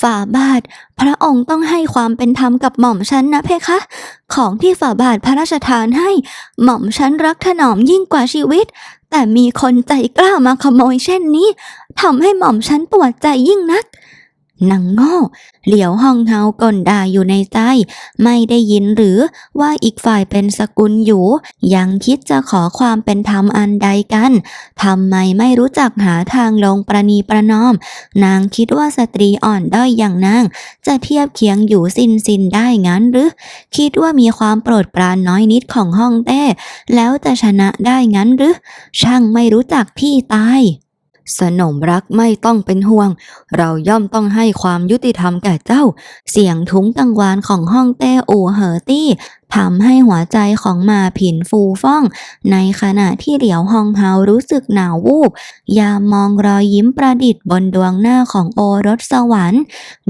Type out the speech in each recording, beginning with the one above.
ฝ่าบาท พระองค์ต้องให้ความเป็นธรรมกับหม่อมฉันนะเพคะ ของที่ฝ่าบาทพระราชทานให้ หม่อมฉันรักถนอมยิ่งกว่าชีวิต แต่มีคนใจกล้ามาขโมยเช่นนี้ทำให้หม่อมฉันปวดใจยิ่งนัก นางโง่ เหลียวห้องเฮากลด่าอยู่ในใจ ไม่ได้ยินหรือว่าอีกฝ่ายเป็นสกุลอยู่ ยังคิดจะขอความเป็นธรรมอันใดกัน ทำไมไม่รู้จักหาทางลงประนีประนอม นางคิดว่าสตรีอ่อนด้อยอย่างนาง จะเทียบเคียงอยู่สินสินได้งั้นหรือ คิดว่ามีความโปรดปรานน้อยนิดของห้องเต้ แล้วจะชนะได้งั้นหรือ ช่างไม่รู้จักที่ตาย สนมรักไม่ต้องเป็นห่วง เราย่อมต้องให้ความยุติธรรมแก่เจ้า เสียงทุ้งกังวานของห้องเต้อูเหอตี้ ทำให้หัวใจของมาผินฟูฟ่อง ในขณะที่เหลียวฮองเฮารู้สึกหนาววูบ ยามมองรอยยิ้มประดิษฐ์บนดวงหน้าของโอรสสวรรค์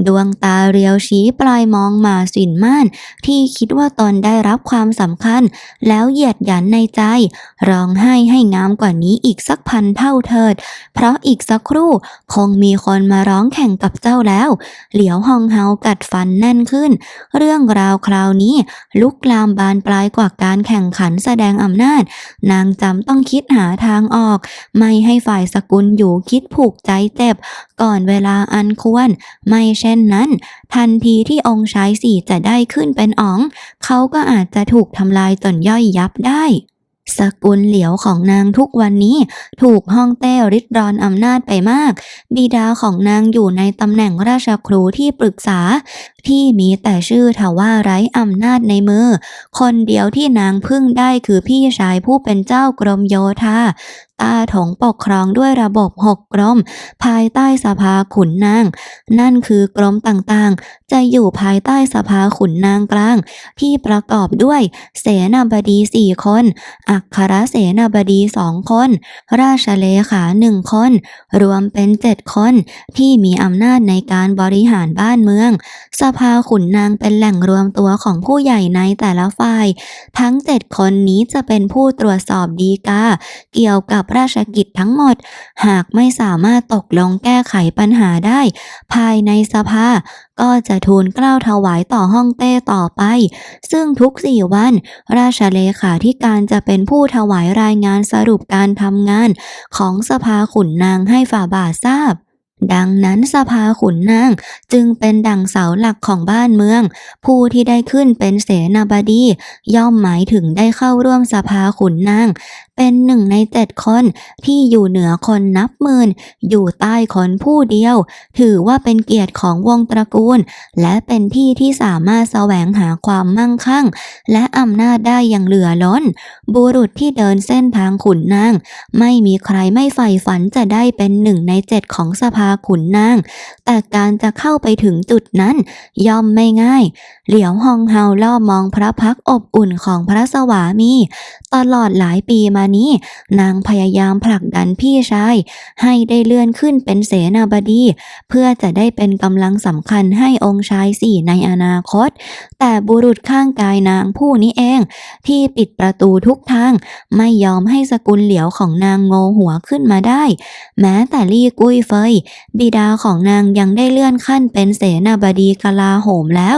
ดวงตาเรียวชี้ปลายมองมาสินม่าน ที่คิดว่าตนได้รับความสำคัญ แล้วเหยียดหยันในใจ ร้องไห้ให้งามกว่านี้อีกสักพันเท่าเถิด เพราะอีกสักครู่คงมีคนมาร้องแข่งกับเจ้าแล้ว เหลียวฮองเฮากัดฟันแน่นขึ้น เรื่องราวคราวนี้ลุกลามบานปลายกว่าการแข่งขันแสดงอำนาจ นางจำต้องคิดหาทางออก ไม่ให้ฝ่ายสกุลอยู่คิดผูกใจเจ็บ ก่อนเวลาอันควร ไม่เช่นนั้น ทันทีที่องค์ชายสี่จะได้ขึ้นเป็นอ๋อง เขาก็อาจจะถูกทำลายจนย่อยยับได้ สกุลเหลียวของนางทุกวันนี้ถูกห้องเต้ริดรอนอำนาจไปมาก บิดาของนางอยู่ในตำแหน่งราชครูที่ปรึกษา ที่มีแต่ชื่อทว่าไร้อำนาจในมือ คนเดียวที่นางพึ่งได้คือพี่ชายผู้เป็นเจ้ากรมโยธาตาถงปกครองด้วยระบบหกกรม ภายใต้สภาขุนนาง นั่นคือกรมต่างๆ จะอยู่ภายใต้สภาขุนนางกลาง ที่ประกอบด้วยเสนาบดีสี่คน อัครเสนาบดีสองคน ราชเลขาหนึ่งคน รวมเป็นเจ็ดคน ที่มีอำนาจในการบริหารบ้านเมือง สภาขุนนางเป็นแหล่งรวมตัวของผู้ใหญ่ในแต่ละฝ่าย ทั้งเจ็ดคนนี้จะเป็นผู้ตรวจสอบดีกาเกี่ยวกับราชกิจทั้งหมด หากไม่สามารถตกลงแก้ไขปัญหาได้ ภายในสภา ก็จะทูลเกล้าถวายต่อห้องเต้ต่อไป ซึ่งทุกสี่วัน ราชเลขาธิการจะเป็นผู้ถวายรายงานสรุปการทำงาน ของสภาขุนนางให้ฝ่าบาททราบดังนั้นสภาขุนนางจึงเป็นดั่งเสาหลักของบ้านเมือง ผู้ที่ได้ขึ้นเป็นเสนาบดี ย่อมหมายถึงได้เข้าร่วมสภาขุนนางเป็นหนึ่งในเจ็ดคนที่อยู่เหนือคนนับหมื่น อยู่ใต้คนผู้เดียว ถือว่าเป็นเกียรติของวงตระกูล และเป็นที่ที่สามารถแสวงหาความมั่งคั่ง และอำนาจได้อย่างเหลือล้น บุรุษที่เดินเส้นทางขุนนาง ไม่มีใครไม่ใฝ่ฝันจะได้เป็นหนึ่งในเจ็ดของสภาขุนนาง แต่การจะเข้าไปถึงจุดนั้นย่อมไม่ง่าย เหลียวฮองเฮาล่อมองพระพักอบอุ่นของพระสวามี ตลอดหลายปีมานี้ นางพยายามผลักดันพี่ชาย ให้ได้เลื่อนขึ้นเป็นเสนาบดี เพื่อจะได้เป็นกำลังสำคัญให้องค์ชายสี่ในอนาคต แต่บุรุษข้างกายนางผู้นี้เอง ที่ปิดประตูทุกทาง ไม่ยอมให้สกุลเหลียวของนางโงหัวขึ้นมาได้ แม้แต่ลี่กุ้ยเฟย บิดาของนางยังได้เลื่อนขั้นเป็นเสนาบดีกลาโหมแล้ว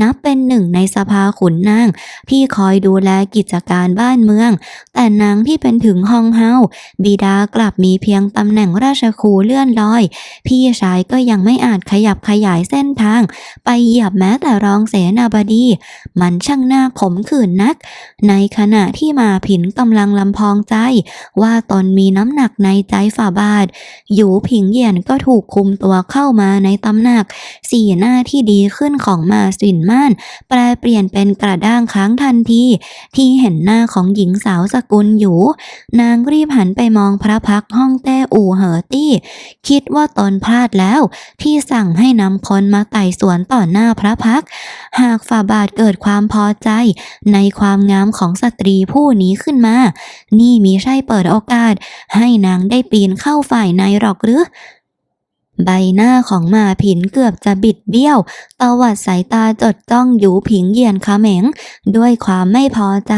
นับเป็นหนึ่งในสภาขุนนางที่คอยดูแลกิจการบ้านเมือง แต่นางที่เป็นถึงฮองเฮาบิดากลับมีเพียงตำแหน่งราชครูเลื่อนลอย พี่ชายก็ยังไม่อาจขยับขยายเส้นทาง ไปเหยียบแม้แต่รองเสนาบดี มันช่างน่าขมขื่นนัก ในขณะที่มาผินกำลังลำพองใจ ว่าตนมีน้ำหนักในใจฝ่าบาทหยูผิงเหยียนก็ถูกคุมตัวเข้ามาในตำหนัก สีหน้าที่ดีขึ้นของมาสินม่าน แปลเปลี่ยนเป็นกระด้างค้างทันทีที่เห็นหน้าของหญิงสาวสกุลอยู่นางรีบหันไปมองพระพักห้องแต้อู่เหอตี้ คิดว่าตนพลาดแล้วที่สั่งให้นำคนมาไต่สวนต่อหน้าพระพัก หากฝ่าบาทเกิดความพอใจ ในความงามของสตรีผู้นี้ขึ้นมา นี่มีใช่เปิดโอกาส ให้นางได้ปีนเข้าฝ่ายในหรอกหรือ ใบหน้าของหมาผินเกือบจะบิดเบี้ยว ตวัดสายตาจดจ้องหยูผิงเหยียนเขม็งด้วยความไม่พอใจ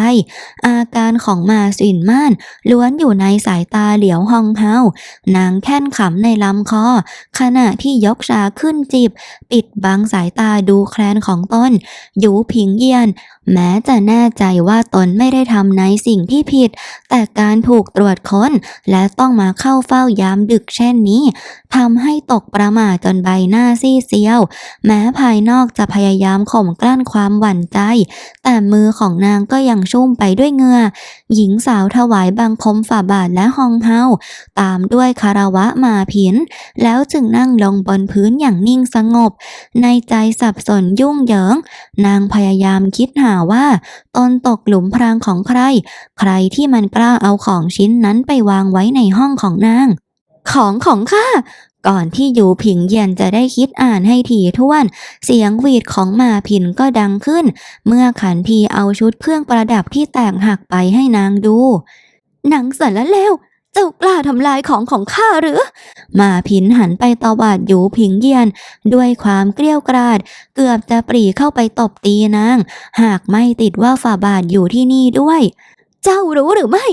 อาการของหมาสินม่าน ล้วนอยู่ในสายตาเหลียวฮองเฮานางแค่นขำในลำคอ ขณะที่ยกชาขึ้นจิบ ปิดบังสายตาดูแคลนของตนหยูผิงเหยียน แม้จะแน่ใจว่าตนไม่ได้ทำในสิ่งที่ผิด แต่การถูกตรวจค้น และต้องมาเข้าเฝ้ายามดึกเช่นนี้ทำให้ตกประหม่าจนใบหน้าซีเซียว แม้ภายนอกจะพยายามข่มกลั้นความหวั่นใจ แต่มือของนางก็ยังชุ่มไปด้วยเหงื่อหญิงสาวถวายบังคมฝ่าบาทและฮองเฮาตามด้วยคารวะมาผิน แล้วจึงนั่งลงบนพื้นอย่างนิ่งสงบ ในใจสับสนยุ่งเหยิง นางพยายามคิดหาว่าตนตกหลุมพรางของใคร ใครที่มันกล้าเอาของชิ้นนั้นไปวางไว้ในห้องของนาง ของของข้าก่อนที่อยู่ผิงเย็นจะได้คิดอ่านให้ถี่ถ้วน เสียงหวีดของหมาผินก็ดังขึ้น เมื่อขันทีเอาชุดเครื่องประดับที่แตกหักไปให้นางดู หนังสารเลว เจ้ากล้าทำลายของของข้าหรือหมาพินหันไปตวาดอยู่ผิงเยียน ด้วยความเกลี้ยวกราด เกือบจะปรีเข้าไปตบตีนาง หากไม่ติดว่าฝ่าบาทอยู่ที่นี่ด้วย เจ้ารู้หรือไม่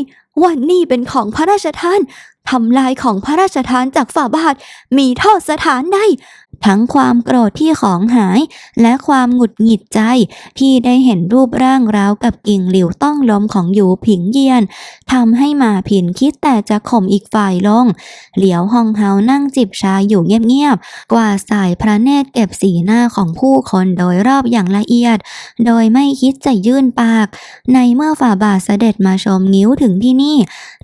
วันนี้เป็นของพระราชทานทำลายของพระราชทานจากฝ่าบาทมีโทษสถานใด ทั้งความโกรธที่ของหาย และความหงุดหงิดใจที่ได้เห็นรูปร่างราวกับกิ่งหลิวต้องลมของหยูผิงเยียนทำให้หมาผินคิดแต่จะข่มอีกฝ่ายลง เหลียวฮองเฮานั่งจิบชาอยู่เงียบๆ กว่าสายพระเนตรเก็บสีหน้าของผู้คนโดยรอบอย่างละเอียด โดยไม่คิดจะยื่นปาก ในเมื่อฝ่าบาทเสด็จมาชมงิ้วถึงที่นี่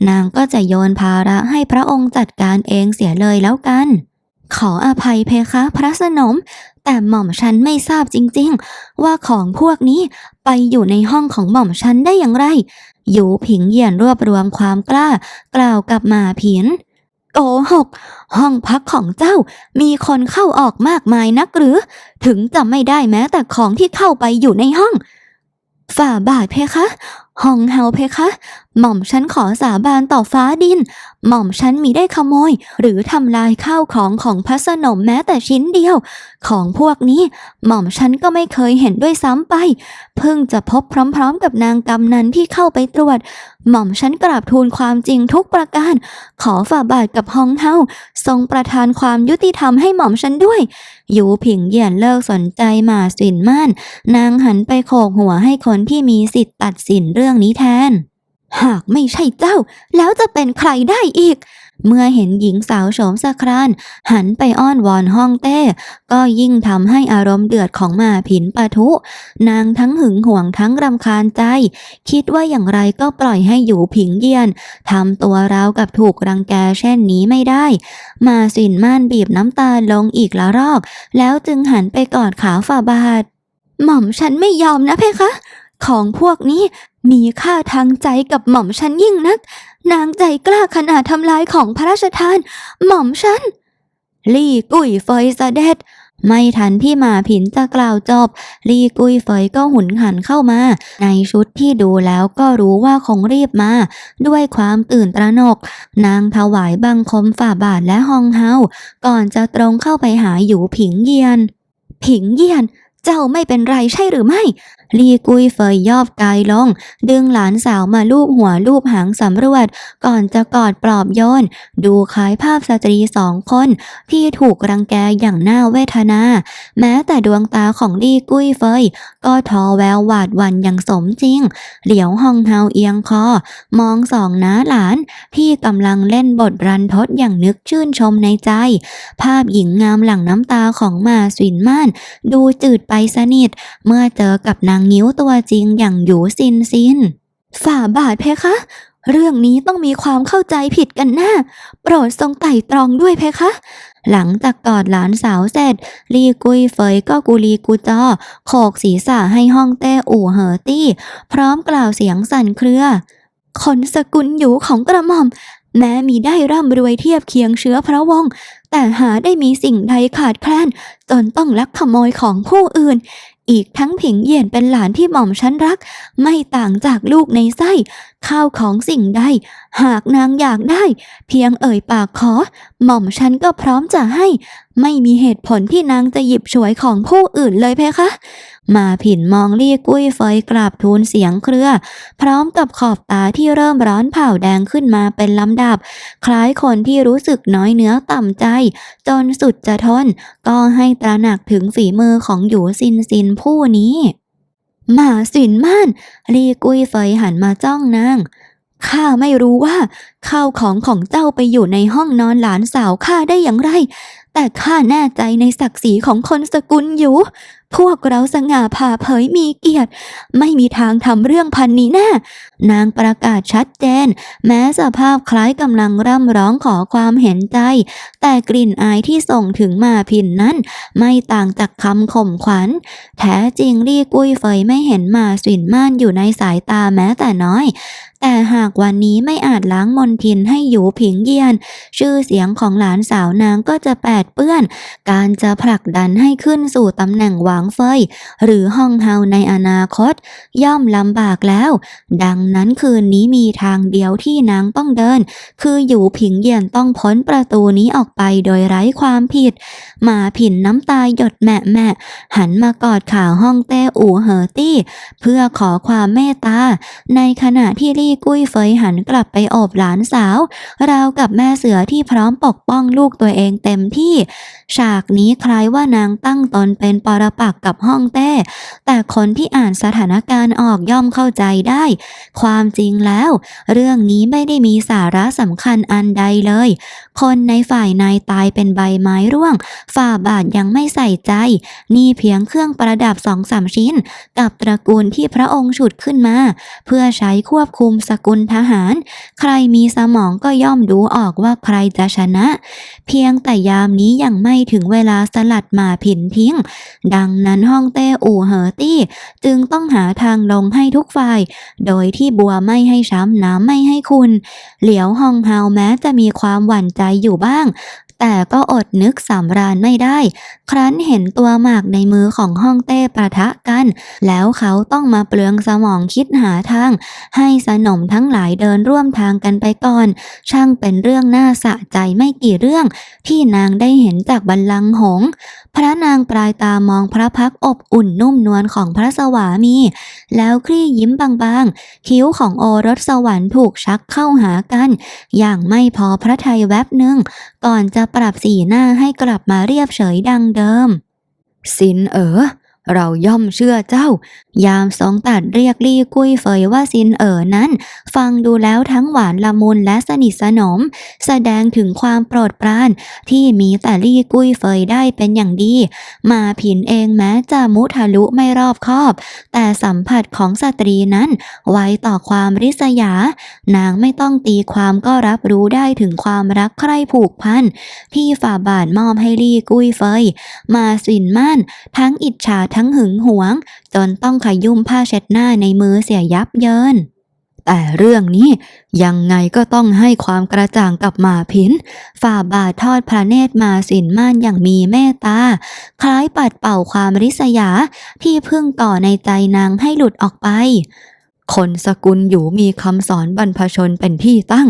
นางก็จะโยนภาระให้พระองค์จัดการเองเสียเลยแล้วกัน ขออภัยเพคะพระสนม แต่หม่อมฉันไม่ทราบจริงๆ ว่าของพวกนี้ไปอยู่ในห้องของหม่อมฉันได้อย่างไรหยูผิงเหยียนรวบรวมความกล้า กล่าวกับหมาผินโกหก ห้องพักของเจ้ามีคนเข้าออกมากมายนักหรือ ถึงจะไม่ได้แม้แต่ของที่เข้าไปอยู่ในห้อง ฝ่าบาทเพคะ ห้องเฮาเพคะ หม่อมฉันขอสาบานต่อฟ้าดิน หม่อมฉันมีได้ขโมย หรือทำลายข้าวของของพระสนมแม้แต่ชิ้นเดียว ของพวกนี้ หม่อมฉันก็ไม่เคยเห็นด้วยซ้ำไป เพิ่งจะพบพร้อมๆ กับนางกำนันที่เข้าไปตรวจ หม่อมฉันกราบทูลความจริงทุกประการ ขอฝ่าบาทกับฮองเฮาทรงประทานความยุติธรรมให้หม่อมฉันด้วยหยูผิงเหยียนเลิกสนใจหมาสินม่าน นางหันไปโขกหัวให้คนที่มีสิทธิ์ตัดสินเรื่องนี้แทน หากไม่ใช่เจ้า แล้วจะเป็นใครได้อีก เมื่อเห็นหญิงสาวโฉมสะครานหันไปอ้อนวอนห้องเต้ ก็ยิ่งทำให้อารมณ์เดือดของหมาผินปะทุ นางทั้งหึงหวงทั้งรำคาญใจ คิดว่าอย่างไรก็ปล่อยให้อยู่ผิงเยียนทำตัวราวกับถูกรังแกเช่นนี้ไม่ได้ มาสินม่านบีบน้ำตาลงอีกละรอก แล้วจึงหันไปกอดขาฝ่าบาทหม่อมฉันไม่ยอมนะเพคะ ของพวกนี้ มีค่าทางใจกับหม่อมฉันยิ่งนัก นางใจกล้าขนาดทำลายของพระราชทาน หม่อมฉัน ลี่กุยเฟยเสด็จไม่ทันที่หมาผินจะกล่าวจบ ลี่กุยเฟยก็หุนหันเข้ามา ในชุดที่ดูแล้วก็รู้ว่าคงรีบมา ด้วยความตื่นตระหนก นางถวายบังคมฝ่าบาทและฮองเฮา ก่อนจะตรงเข้าไปหาหยูผิงเยียน ผิงเยียนเจ้าไม่เป็นไรใช่หรือไม่ ลีกุยเฟยยอบกายลง ดึงหลานสาวมาลูบหัวลูบหางสำรวจ ก่อนจะกอดปลอบโยน ดูคล้ายภาพสตรีสองคน ที่ถูกรังแกอย่างน่าเวทนา แม้แต่ดวงตาของลี่กุยเฟย ก็ทอแววหวาดวันอย่างสมจริง เหลียวฮองเฮาเอียงคอ มองสองน้าหลาน ที่กำลังเล่นบทรันทดอย่างนึกชื่นชมในใจ ภาพหญิงงามหลังน้ำตาของมาสวินม่าน ดูจืดไปสนิท เมื่อเจอกับนางงิ้วตัวจริงอย่างหยูซินซิน ฝ่าบาทเพคะ เรื่องนี้ต้องมีความเข้าใจผิดกันแน่โปรดทรงไต่ตรองด้วยเพคะ หลังจากกอดหลานสาวเสร็จ ลีกุยเฟยก็กุลีกุจอโขกศีรษะให้ห้องเต้อู่เหอตี้ พร้อมกล่าวเสียงสั่นเครือคนสกุลหยูของกระหม่อม แม้มีได้ร่ำรวยเทียบเคียงเชื้อพระวงศ์แต่หาได้มีสิ่งใดขาดแคลนจนต้องลักขโมยของผู้อื่น อีกทั้งผิงเหยียนเป็นหลานที่หม่อมฉันรัก ไม่ต่างจากลูกในไส้ ข้าวของสิ่งใด หากนางอยากได้ เพียงเอ่ยปากขอ หม่อมฉันก็พร้อมจะให้ ไม่มีเหตุผลที่นางจะหยิบฉวยของผู้อื่นเลยเพคะ มาผินมองเรียกกุ้ยเฟยกราบทูลเสียงเครือ พร้อมกับขอบตาที่เริ่มร้อนเผาแดงขึ้นมาเป็นลำดับ คล้ายคนที่รู้สึกน้อยเนื้อต่ำใจ จนสุดจะทน ก็ให้ตระหนักถึงฝีมือของหยูซินซินผู้นี้หมาสินม่านรีกุ้ยเฟยหันมาจ้องนางข้าไม่รู้ว่าข้าวของของเจ้าไปอยู่ในห้องนอนหลานสาวข้าได้อย่างไร แต่ข้าแน่ใจในศักดิ์ศรีของคนสกุลอยู่ พวกเราสง่าผ่าเผยมีเกียรติ ไม่มีทางทำเรื่องพันนี้แน่นางประกาศชัดเจน แม้สภาพคล้ายกำลังร่ำร้องขอความเห็นใจ แต่กลิ่นอายที่ส่งถึงมาพินนั้น ไม่ต่างจากคำข่มขวัญ แท้จริงรี่กุ้ยเฟยไม่เห็นมาสินม่านอยู่ในสายตาแม้แต่น้อยแต่หากวันนี้ไม่อาจล้างมนทินให้อยู่ผิงเยียน ชื่อเสียงของหลานสาวนางก็จะแปดเปื้อน การจะผลักดันให้ขึ้นสู่ตำแหน่งหวางเฟย หรือห้องเฮาในอนาคต ย่อมลำบากแล้ว ดังนั้นคืนนี้มีทางเดียวที่นางต้องเดิน คืออยู่ผิงเยียนต้องพ้นประตูนี้ออกไปโดยไร้ความผิดหมาผินน้ำตาหยดแม่แม่หันมากอดข่าวห้องเต้อู่เหอตี้ เพื่อขอความเมตตา ในขณะที่ลี่กุ้ยเฟยหันกลับไปโอบหลานสาว ราวกับแม่เสือที่พร้อมปกป้องลูกตัวเองเต็มที่ ฉากนี้คล้ายว่านางตั้งตนเป็นปรปักษ์กับห้องเต้ แต่คนที่อ่านสถานการณ์ออกย่อมเข้าใจได้ ความจริงแล้ว เรื่องนี้ไม่ได้มีสาระสำคัญอันใดเลย คนในฝ่ายนายตายเป็นใบไม้ร่วง ฝ่าบาทยังไม่ใส่ใจ นี่เพียงเครื่องประดับสองสามชิ้น กับตระกูลที่พระองค์ฉุดขึ้นมา เพื่อใช้ควบคุมสกุลทหาร ใครมีสมองก็ย่อมดูออกว่าใครจะชนะ เพียงแต่ยามนี้ยังไม่ถึงเวลาสลัดหมาผินทิ้ง ดังนั้นห้องเต้อู่เหอตี้ จึงต้องหาทางลงให้ทุกฝ่าย โดยที่บัวไม่ให้ช้ำน้ำไม่ให้คุณ เหลียวห้องเฮาแม้จะมีความหวั่นใจอยู่บ้าง แต่ก็อดนึกสำราญไม่ได้ ครั้นเห็นตัวหมากในมือของห้องเต้ประทะกัน แล้วเขาต้องมาเปลืองสมองคิดหาทาง ให้สนมทั้งหลายเดินร่วมทางกันไปก่อน ช่างเป็นเรื่องน่าสะใจไม่กี่เรื่อง ที่นางได้เห็นจากบัลลังก์หง พระนางปลายตามองพระพักอบอุ่นนุ่มนวลของพระสวามี แล้วคลี่ยิ้มบางๆ คิ้วของโอรสสวรรค์ถูกชักเข้าหากัน อย่างไม่พอพระทัยแวบหนึ่งก่อนจะปรับสีหน้าให้กลับมาเรียบเฉยดังเดิมสินเอ๋อ เราย่อมเชื่อเจ้า ยามสองตัดเรียกลี่กุ้ยเฟยว่าซินเอ๋อนั้น ฟังดูแล้วทั้งหวานละมุนและสนิทสนม แสดงถึงความโปรดปราน ที่มีแต่ลี่กุ้ยเฟยได้เป็นอย่างดี มาผินเองแม้จะมุทะลุไม่รอบคอบ แต่สัมผัสของสตรีนั้นไว้ต่อความริษยา นางไม่ต้องตีความก็รับรู้ได้ถึงความรักใคร่ผูกพัน ที่ฝ่าบาทมอบให้ลี่กุ้ยเฟย มาสินม่านทั้งอิจฉาทั้งหึงหวง จนต้องขยุ่มผ้าเช็ดหน้าในมือเสียยับเยิน แต่เรื่องนี้ยังไงก็ต้องให้ความกระจ่างกับหมาพิน ฝ่าบาททอดพระเนตรมาสินม่านอย่างมีเมตตา คล้ายปัดเป่าความริษยาที่เพึ่งก่อในใจนางให้หลุดออกไปคนสกุลอยู่มีคำสอนบรรพชนเป็นที่ตั้ง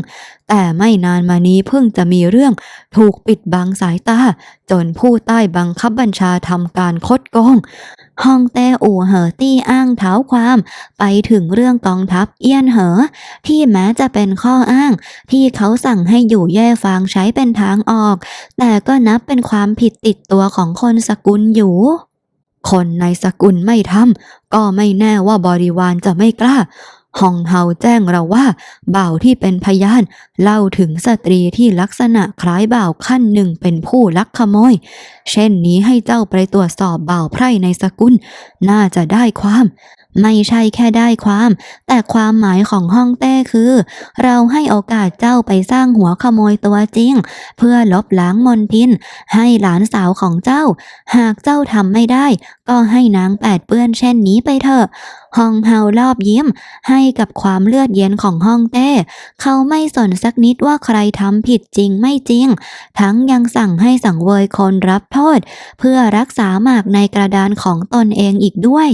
แต่ไม่นานมานี้เพิ่งจะมีเรื่องถูกปิดบังสายตา จนผู้ใต้บังคับบัญชาทำการคดโกง ฮ่องเต้อู่เหอตี้อ้างเท้าความ ไปถึงเรื่องกองทัพเอี้ยนเหอ ที่แม้จะเป็นข้ออ้าง ที่เขาสั่งให้อยู่แย่ฟางใช้เป็นทางออก แต่ก็นับเป็นความผิดติดตัวของคนสกุลอยู่คนในสกุลไม่ทำก็ไม่แน่ว่าบริวารจะไม่กล้า ฮองเฮาแจ้งเราว่า บ่าวที่เป็นพยาน เล่าถึงสตรีที่ลักษณะคล้ายบ่าวขั้นหนึ่งเป็นผู้ลักขโมย เช่นนี้ให้เจ้าไปตรวจสอบบ่าวไพร่ในสกุล น่าจะได้ความ ไม่ใช่แค่ได้ความ แต่ความหมายของฮ่องเต้คือ เราให้โอกาสเจ้าไปสร้างหัวขโมยตัวจริง เพื่อลบล้างมนทิน ให้หลานสาวของเจ้า หากเจ้าทำไม่ได้ ก็ให้นางแปดเปื้อนเช่นนี้ไปเถอะฮองเฮารอบยิ้ม ให้กับความเลือดเย็นของฮ่องเต้ เขาไม่สนสักนิดว่าใครทำผิดจริงไม่จริง ทั้งยังสั่งให้สังเวยคนรับโทษ เพื่อรักษาหมากในกระดานของตนเองอีกด้วย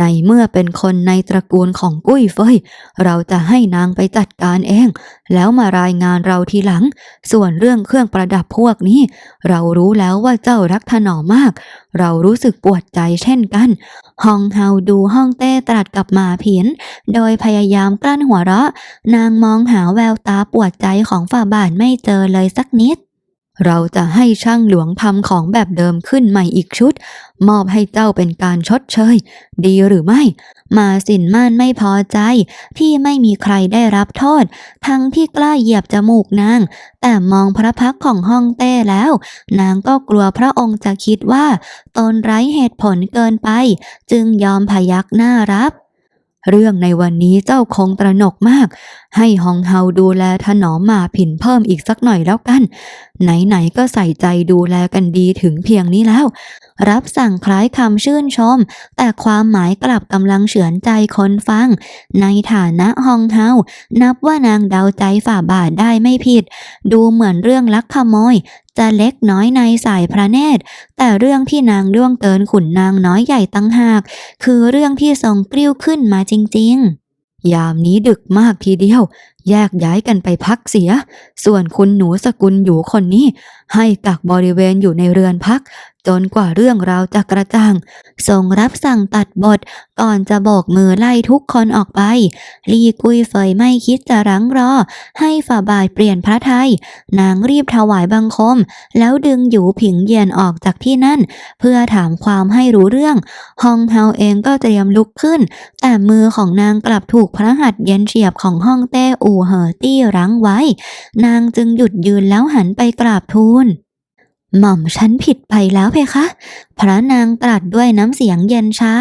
ในเมื่อเป็นคนในตระกูลของกุ้ยเฟยเราจะให้นางไปจัดการเอง แล้วมารายงานเราทีหลัง ส่วนเรื่องเครื่องประดับพวกนี้ เรารู้แล้วว่าเจ้ารักถนอมมาก เรารู้สึกปวดใจเช่นกันฮองเฮาดูฮ่องเต้ตรัสกับหมาผินโดยพยายามกลั้นหัวเราะ นางมองหาแววตาปวดใจของฝ่าบาทไม่เจอเลยสักนิด เราจะให้ช่างหลวงทำของแบบเดิมขึ้นใหม่อีกชุด มอบให้เจ้าเป็นการชดเชย ดีหรือไม่ มาสินม่านไม่พอใจ ที่ไม่มีใครได้รับโทษ ทั้งที่กล้าเหยียบจมูกนาง แต่มองพระพักของฮ่องเต้แล้ว นางก็กลัวพระองค์จะคิดว่า ตนไร้เหตุผลเกินไป จึงยอมพยักหน้ารับ เรื่องในวันนี้เจ้าคงตระหนกมาก ให้ฮองเฮาดูแลถนอมหมาผินเพิ่มอีกสักหน่อยแล้วกัน ไหนๆก็ใส่ใจดูแลกันดีถึงเพียงนี้แล้ว รับสั่งคล้ายคำชื่นชม แต่ความหมายกลับกำลังเฉือนใจคนฟัง ในฐานะฮองเฮานับว่านางเดาใจฝ่าบาทได้ไม่ผิด ดูเหมือนเรื่องลักขโมยจะเล็กน้อยในสายพระเนตร แต่เรื่องที่นางล่วงเกินขุนนางน้อยใหญ่ตั้งหาก คือเรื่องที่ทรงกลิ้วขึ้นมาจริง ๆ ยามนี้ดึกมากทีเดียว แยกย้ายกันไปพักเสีย ส่วนคุณหนูสกุลอยู่คนนี้ ให้กักบริเวณอยู่ในเรือนพัก จนกว่าเรื่องราวจะกระจ่างทรงรับสั่งตัดบท ก่อนจะโบกมือไล่ทุกคนออกไป ลีกุยเฟยไม่คิดจะรั้งรอ ให้ฝ่าบาทเปลี่ยนพระไทย นางรีบถวายบังคม แล้วดึงหยูผิงเยียนออกจากที่นั่น เพื่อถามความให้รู้เรื่องฮองเฮาเองก็เตรียมลุกขึ้น แต่มือของนางกลับถูกพระหัตถ์เย็นเฉียบของฮ่องเต้อู่เหอตี้รั้งไว้ นางจึงหยุดยืนแล้วหันไปกราบทูลหม่อมฉันผิดไปแล้วเพคะ พระนางตรัสด้วยน้ำเสียงเย็นชา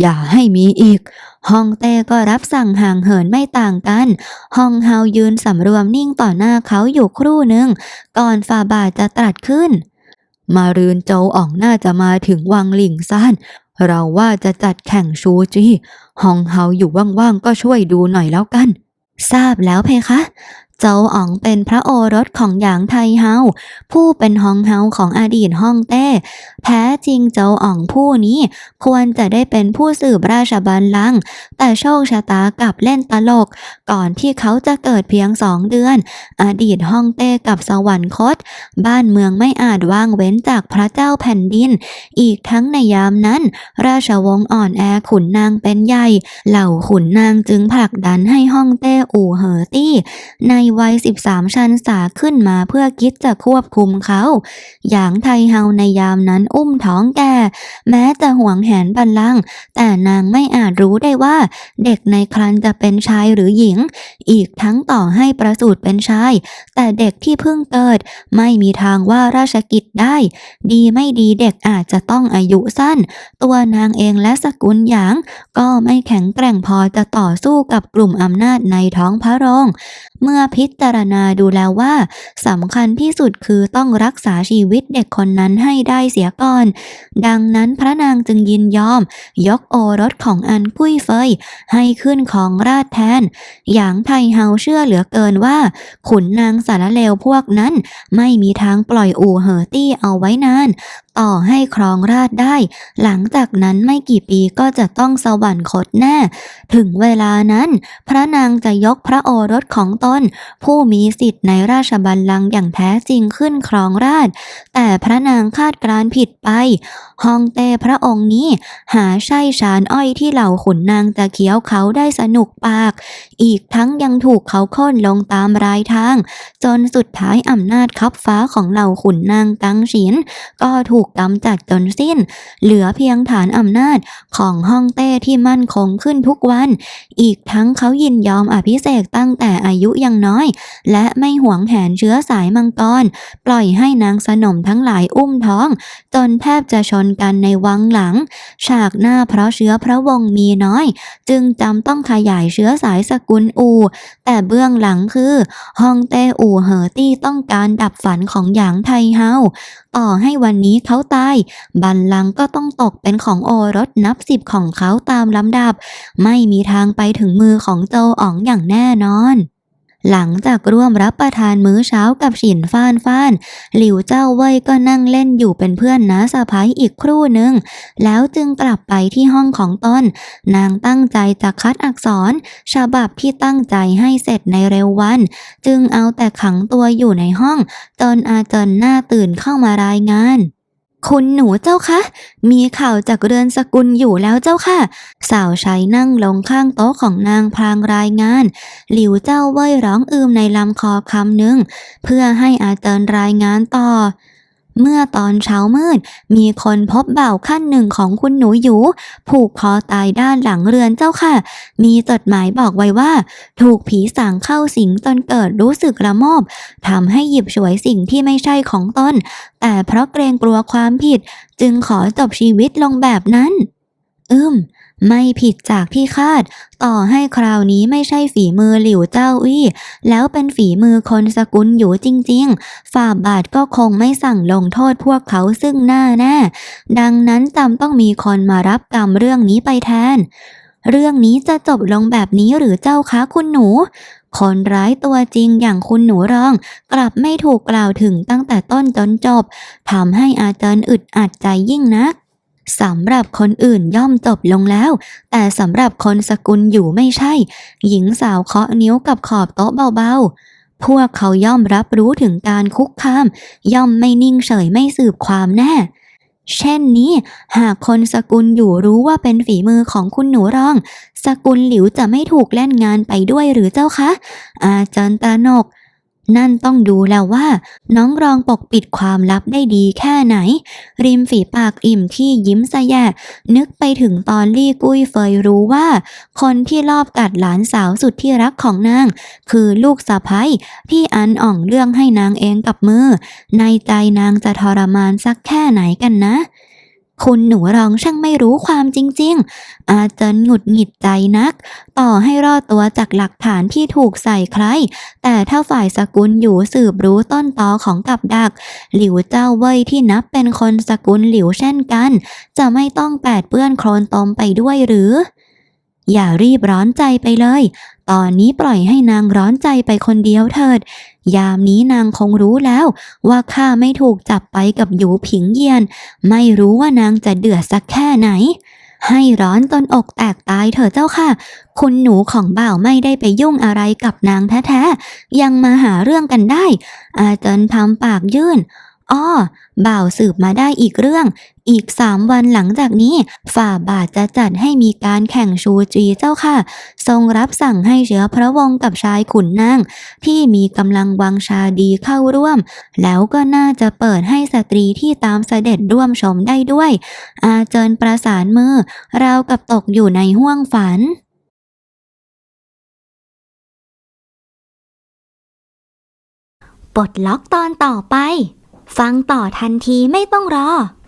อย่าให้มีอีกฮองเต้ก็รับสั่งห่างเหินไม่ต่างกันฮองเฮายืนสำรวมนิ่งต่อหน้าเขาอยู่ครู่หนึ่ง ก่อนฝ่าบาทจะตรัสขึ้น มารืนโจอ่องน่าจะมาถึงวังหลิงซานเราว่าจะจัดแข่งชูจีฮองเฮาอยู่ว่างๆก็ช่วยดูหน่อยแล้วกัน ทราบแล้วเพคะ เจ้าอ๋องเป็นพระโอรสของหยางไทเฮาผู้เป็นฮองเฮาของอดีตฮ่องเต้ แท้จริงเจ้าอ๋องผู้นี้ควรจะได้เป็นผู้สืบราชบัลลังก์แต่โชคชะตากลับเล่นตลก ก่อนที่เขาจะเกิดเพียงสองเดือน อดีตฮ่องเต้กับสวรรคต บ้านเมืองไม่อาจว่างเว้นจากพระเจ้าแผ่นดิน อีกทั้งในยามนั้น ราชวงศ์อ่อนแอขุนนางเป็นใหญ่ เหล่าขุนนางจึงผลักดันให้ฮ่องเต้อู่เหอตี้ในวัย 13 ชันษาขึ้นมาเพื่อคิดจะควบคุมเขาหยางไทเฮาในยามนั้นอุ้มท้องแก่ แม้จะหวงแหนบัลลังก์แต่นางไม่อาจรู้ได้ว่า เด็กในครรภ์จะเป็นชายหรือหญิง อีกทั้งต่อให้ประสูติเป็นชาย แต่เด็กที่เพิ่งเกิด ไม่มีทางว่าราชกิจได้ ดีไม่ดีเด็กอาจจะต้องอายุสั้น ตัวนางเองและสกุลหยาง ก็ไม่แข็งแกร่งพอจะต่อสู้กับกลุ่มอำนาจในท้องพระโรง เมื่อพิจารณาดูแล้วว่าสำคัญที่สุดคือต้องรักษาชีวิตเด็กคนนั้นให้ได้เสียก่อน ดังนั้นพระนางจึงยินยอม ยกโอรสของอันกุ้ยเฟย ให้ขึ้นของราชแทนหยางไทเฮาเชื่อเหลือเกินว่า ขุนนางสารเลวพวกนั้นไม่มีทางปล่อยอู่เหอตี้เอาไว้นาน ต่อให้ครองราชได้ หลังจากนั้นไม่กี่ปีก็จะต้องสวรรคตแน่ ถึงเวลานั้น พระนางจะยกพระโอรสของตนผู้มีสิทธิ์ในราชบัลลังก์อย่างแท้จริงขึ้นครองราช แต่พระนางคาดการณ์ผิดไปฮองเต้พระองค์นี้ หาใช่ชานอ้อยที่เหล่าขุนนางจะเคี้ยวเขาได้สนุกปาก อีกทั้งยังถูกเขาค่นลงตามรายทาง จนสุดท้ายอำนาจคับฟ้าของเหล่าขุนนางกังฉิน ก็ถูกกกำจัดจนสิ้น เหลือเพียงฐานอำนาจของฮ่องเต้ที่มั่นคงขึ้นทุกวัน อีกทั้งเขายินยอมอภิเษกตั้งแต่อายุยังน้อย และไม่หวงแหนเชื้อสายมังกร ปล่อยให้นางสนมทั้งหลายอุ้มท้อง จนแทบจะชนกันในวังหลัง ฉากหน้าเพราะเชื้อพระวงศ์มีน้อย จึงจำต้องขยายเชื้อสายสกุลอู แต่เบื้องหลังคือฮ่องเต้อู่เหอตี้ต้องการดับฝันของหยางไทเฮา ต่อให้วันนี้เขาตาย บัลลังก์ก็ต้องตกเป็นของโอรสนับสิบของเขาตามลำดับ ไม่มีทางไปถึงมือของโจอ๋องอย่างแน่นอน หลังจากร่วมรับประทานมื้อเช้ากับฉินฟ้านฟ้าน หลิวเจ้าเว่ยก็นั่งเล่นอยู่เป็นเพื่อนน้าสะพ้ายอีกครู่หนึ่ง แล้วจึงกลับไปที่ห้องของตน นางตั้งใจจะคัดอักษร ฉบับที่ตั้งใจให้เสร็จในเร็ววัน จึงเอาแต่ขังตัวอยู่ในห้อง จนอาเจนหน้าตื่นเข้ามารายงาน คุณหนูเจ้าคะ มีข่าวจากเรือนสกุลอยู่แล้วเจ้าค่ะ สาวใช้นั่งลงข้างโต๊ะของนางพลางรายงาน หลิวเจ้าเว่ยร้องอืมในลำคอคำหนึ่ง เพื่อให้อาเจินรายงานต่อ เมื่อตอนเช้ามืด มีคนพบบ่าวขั้นหนึ่งของคุณหนูหยูผูกคอตายด้านหลังเรือนเจ้าค่ะ มีจดหมายบอกไว้ว่า ถูกผีสางเข้าสิงจนเกิดรู้สึกระโมบทำให้หยิบฉวยสิ่งที่ไม่ใช่ของตนแต่เพราะเกรงกลัวความผิด จึงขอจบชีวิตลงแบบนั้น อืม ไม่ผิดจากที่คาด ต่อให้คราวนี้ไม่ใช่ฝีมือหลิวเจ้าอี้แล้วเป็นฝีมือคนสกุลอยู่จริงๆ ฝ่าบาทก็คงไม่สั่งลงโทษพวกเขาซึ่งหน้าแน่ ดังนั้นจำต้องมีคนมารับกรรมเรื่องนี้ไปแทน เรื่องนี้จะจบลงแบบนี้หรือเจ้าคะคุณหนู คนร้ายตัวจริงอย่างคุณหนูรอง กลับไม่ถูกกล่าวถึงตั้งแต่ต้นจนจบทำให้อาจารย์อึดอัดใจยิ่งนัก สำหรับคนอื่นย่อมจบลงแล้ว แต่สำหรับคนสกุลอยู่ไม่ใช่ หญิงสาวเคาะนิ้วกับขอบโต๊ะเบาๆ พวกเขาย่อมรับรู้ถึงการคุกคาม ย่อมไม่นิ่งเฉยไม่สืบความแน่ เช่นนี้ หากคนสกุลอยู่รู้ว่าเป็นฝีมือของคุณหนูรอง สกุลหลิวจะไม่ถูกเล่นงานไปด้วยหรือเจ้าคะ อาจารย์ตระหนก นั่นต้องดูแล้วว่า น้องรองปกปิดความลับได้ดีแค่ไหน ริมฝีปากอิ่มที่ยิ้มสะแยะ นึกไปถึงตอนลี่กุ้ยเฟยรู้ว่า คนที่ลอบกัดหลานสาวสุดที่รักของนาง คือลูกสะพ้ยที่อันอ่องเรื่องให้นางเองกับมือ ในใจนางจะทรมานสักแค่ไหนกันนะ คุณหนูรองช่างไม่รู้ความจริง ๆ อาจารย์หงุดหงิดใจนัก ต่อให้รอดตัวจากหลักฐานที่ถูกใส่ใคร แต่ถ้าฝ่ายสกุลอยู่สืบรู้ต้นตอของกับดัก หลิวเจ้าเว่ยที่นับเป็นคนสกุลหลิวเช่นกัน จะไม่ต้องแปดเปื้อนโคลนตมไปด้วยหรือ อย่ารีบร้อนใจไปเลย ตอนนี้ปล่อยให้นางร้อนใจไปคนเดียวเถิด ยามนี้นางคงรู้แล้ว ว่าข้าไม่ถูกจับไปกับหยูผิงเยียน ไม่รู้ว่านางจะเดือดสักแค่ไหน ให้ร้อนจนอกแตกตายเถอะเจ้าค่ะ คุณหนูของบ่าวไม่ได้ไปยุ่งอะไรกับนางแท้ๆ ยังมาหาเรื่องกันได้ อาจารย์ทำปากยื่นอ้อบ่าวสืบมาได้อีกเรื่อง อีกสามวันหลังจากนี้ ฝ่าบาทจะจัดให้มีการแข่งชูจีเจ้าค่ะ ทรงรับสั่งให้เชื้อพระวงศ์กับชายขุนนาง ที่มีกำลังวังชาดีเข้าร่วม แล้วก็น่าจะเปิดให้สตรีที่ตามเสด็จร่วมชมได้ด้วย อาเจิญประสานมือราวกับตกอยู่ในห้วงฝันปลดล็อกตอนต่อไป ฟังต่อทันทีไม่ต้องรอ